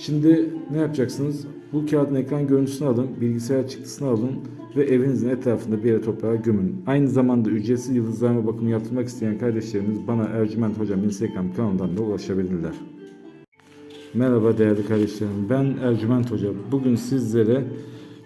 Şimdi ne yapacaksınız? Bu kağıdın ekran görüntüsünü alın, bilgisayar çıktısını alın ve evinizin etrafında bir yere toprağa gömün. Aynı zamanda ücretsiz yıldızlarma bakımı yaptırmak isteyen kardeşlerimiz bana Ercüment Hocam Instagram kanalından da ulaşabilirler. Merhaba değerli kardeşlerim. Ben Ercüment Hoca. Bugün sizlere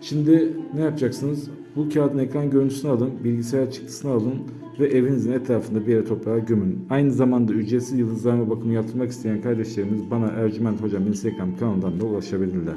Şimdi ne yapacaksınız? Bu kağıdın ekran görüntüsünü alın, bilgisayar çıktısını alın ve evinizin etrafında bir yere toprağa gömün. Aynı zamanda ücretsiz yıldızlarma bakımı yaptırmak isteyen kardeşlerimiz bana Ercüment Hocam Instagram kanalından da ulaşabilirler.